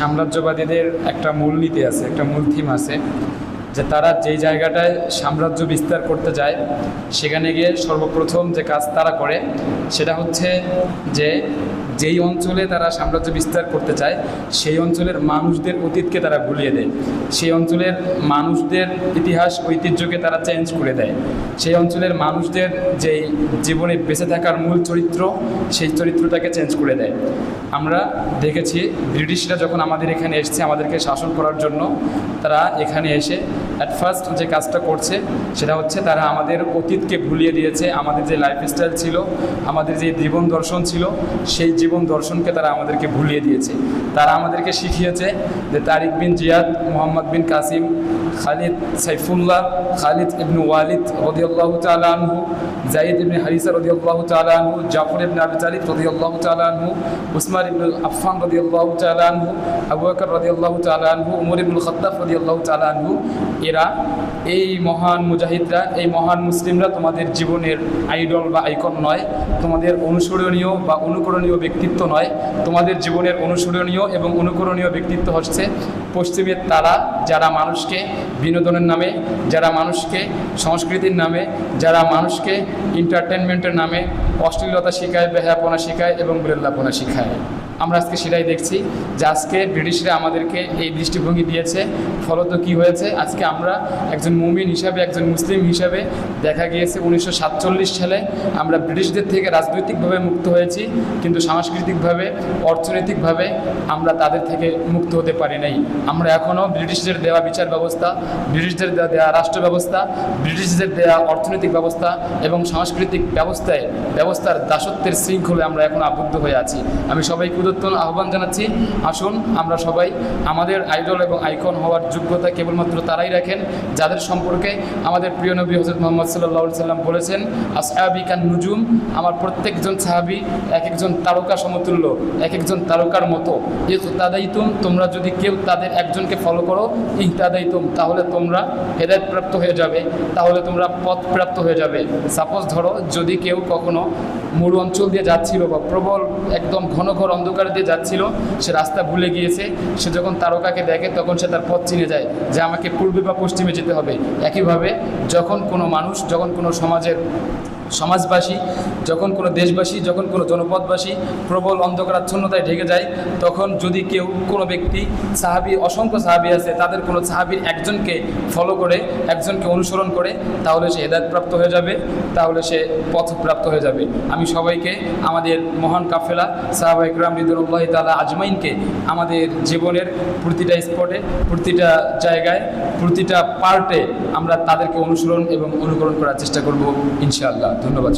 সাম্রাজ্যবাদীদের একটা মূলনীতি আছে, একটা মূল থিম আছে, যে তারা যেই জায়গাটায় সাম্রাজ্য বিস্তার করতে যায়, সেখানে গিয়ে সর্বপ্রথম যে কাজ তারা করে, সেটা হচ্ছে যে যেই অঞ্চলে তারা সাম্রাজ্য বিস্তার করতে চায়, সেই অঞ্চলের মানুষদের অতীতকে তারা ভুলিয়ে দেয়। সেই অঞ্চলের মানুষদের ইতিহাস, ঐতিহ্যকে তারা চেঞ্জ করে দেয়। সেই অঞ্চলের মানুষদের যেই জীবনে বেঁচে থাকার মূল চরিত্র, সেই চরিত্রটাকে চেঞ্জ করে দেয়। আমরা দেখেছি ব্রিটিশরা যখন আমাদের এখানে এসছে, আমাদেরকে শাসন করার জন্য, তারা এখানে এসে অ্যাট ফার্স্ট যে কাজটা করছে, সেটা হচ্ছে তারা আমাদের অতীতকে ভুলিয়ে দিয়েছে। আমাদের যে লাইফস্টাইল ছিল, আমাদের যে জীবন দর্শন ছিল, সেই জীবন দর্শনকে তারা আমাদেরকে ভুলিয়ে দিয়েছে। তারা আমাদেরকে শিখিয়েছে যে তারিক বিন জিয়াদ, মোহাম্মদ বিন কাসিম, খালিদ সাইফুল্লাহ, খালিদ ইবনু ওয়ালিদ রদিউল্লাহ তাআলা আনহু জাইদ ইবনে হারিসা রদিউল্লাহ তাআলা আনহু, জাফর ইবনে আবি তালিব রদিউল্লাহ তাআলা আনহু, উসমান ইবনুল আফফান রদিউল্লাহ তাআলা আনহু আবু বকর রদিয়াল্লাহু তাআলা আনহু উমর ইবনুল খাত্তাব রদিয়াল্লাহু তাআলা এরা এই মহান মুজাহিদরা, এই মহান মুসলিমরা তোমাদের জীবনের আইডল বা আইকন নয়, তোমাদের অনুসরণীয় বা অনুকরণীয় ব্যক্তিত্ব নয়, তোমাদের জীবনের অনুসরণীয় এবং অনুকরণীয় ব্যক্তিত্ব হচ্ছে পশ্চিমের তারা, যারা মানুষকে বিনোদনের নামে, যারা মানুষকে সংস্কৃতির নামে, যারা মানুষকে এন্টারটেনমেন্টের নামে অশ্লীলতা শেখায় বেহাপনা শেখায় এবং বিরল্লাপনা শেখায়। আমরা আজকে সেটাই দেখছি যে আজকে ব্রিটিশরা আমাদেরকে এই দৃষ্টিভঙ্গি দিয়েছে, ফলত কি হয়েছে? আজকে আমরা একজন মুমিন হিসাবে, একজন মুসলিম হিসাবে দেখা গিয়েছে উনিশশো সাতচল্লিশ সালে। আমরা ব্রিটিশদের থেকে রাজনৈতিকভাবে মুক্ত হয়েছি, কিন্তু সাংস্কৃতিকভাবে, অর্থনৈতিকভাবে আমরা তাদের থেকে মুক্ত হতে পারি নাই। আমরা এখনও ব্রিটিশদের দেওয়া বিচার ব্যবস্থা, ব্রিটিশদের দেওয়া রাষ্ট্র ব্যবস্থা, ব্রিটিশদের দেওয়া অর্থনৈতিক ব্যবস্থা এবং সাংস্কৃতিক ব্যবস্থায়, ব্যবস্থার দাসত্বের শৃঙ্খলে আমরা এখন আবদ্ধ হয়ে আছি। আমি সবাইকে উদত্তন আহ্বান জানাচ্ছি। আসুন, আমরা সবাই আমাদের আইডল এবং আইকন হওয়ার যোগ্যতা কেবলমাত্র তারাই রাখেন, যাদের সম্পর্কে আমাদের প্রিয় নবী হজরত মোহাম্মদ সাল্লাহ সাল্লাম বলেছেন আসহাবি কান নুজুম আমার প্রত্যেকজন সাহাবি এক একজন তারকা সমতুল্য এক একজন তারকার মতো। এ তাদাইতুম তোমরা যদি কেউ তাদের একজনকে ফলো করো ইহ তাদাইতুম তাহলে তোমরা হেদায়তপ্রাপ্ত হয়ে যাবে, তাহলে তোমরা পথপ্রাপ্ত হয়ে যাবে। সাপোজ ধরো, যদি কেউ কখনো মরু অঞ্চল দিয়ে যাচ্ছিল বা প্রবল, একদম ঘন ঘর অন্ধকার দিয়ে যাচ্ছিল, সে রাস্তা ভুলে গিয়েছে। সে যখন তারকাকে দেখে তখন সে তার পথ চিনে যায় যে আমাকে পূর্বে বা পশ্চিমে যেতে হবে। একইভাবে যখন কোনো মানুষ, যখন কোনো সমাজের সমাজবাসী, যখন কোনো দেশবাসী, যখন কোনো জনপদবাসী প্রবল অন্ধকারাচ্ছন্নতায় ঢেকে যায়, তখন যদি কেউ কোনো ব্যক্তি সাহাবি, অসংখ্য সাহাবি আছে, তাদের কোনো সাহাবির একজনকে ফলো করে, একজনকে অনুসরণ করে, তাহলে সে হেদায়তপ্রাপ্ত হয়ে যাবে, তাহলে সে পথপ্রাপ্ত হয়ে যাবে। আমি সবাইকে, আমাদের মহান কাফেলা সাহাবা ইকরাম রিদুল্লাহ তালা আজমাইনকে আমাদের জীবনের প্রতিটা স্পটে প্রতিটা জায়গায়, প্রতিটা পার্টে আমরা তাদেরকে অনুসরণ এবং অনুকরণ করার চেষ্টা করব, ইনশাআল্লাহ। ধন্যবাদ।